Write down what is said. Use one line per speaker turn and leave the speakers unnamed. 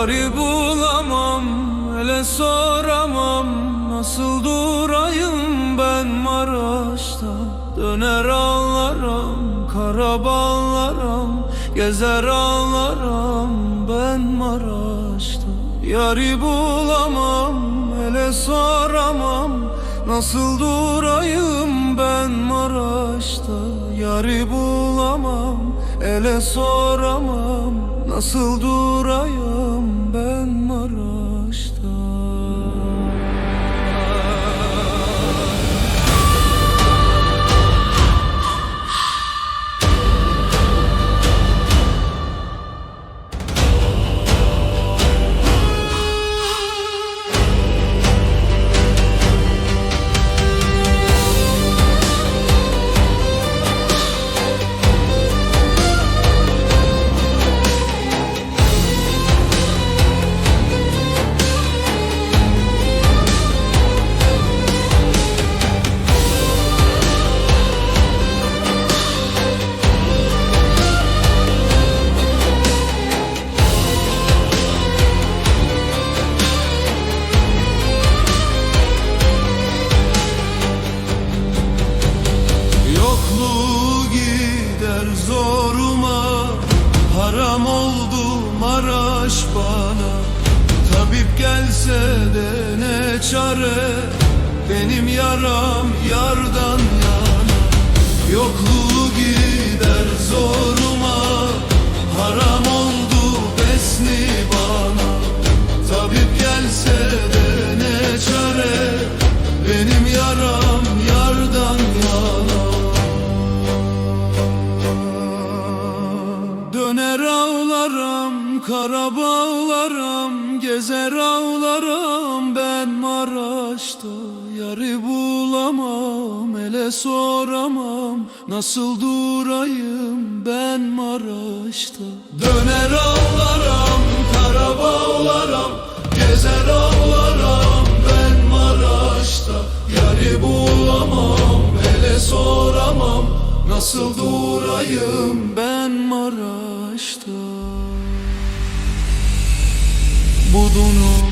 Yari bulamam, hele soramam Nasıl durayım ben Maraş'ta? Döner ağlarım, karaballarım Gezer ağlarım ben Maraş'ta. Yari bulamam, hele soramam Nasıl durayım ben Maraş'ta? Yari bulamam, ele soramam Nasıl durayım zoruma Haram oldu Maraş bana. Tabip gelse de ne çare? Benim yaram yardan yana. Yokluğu gider zoruma. Haram oldu besni bana. Tabip gelse de ne çare? Benim yaram Döner ağlarım, kara bağlarım Gezer ağlarım ben Maraş'ta Yarı bulamam, ele soramam. Nasıl durayım ben Maraş'ta? Döner ağlarım, kara bağlarım Gezer ağlarım ben Maraş'ta Yarı bulamam, ele soramam. Nasıl durayım ben Maraş'ta Budunu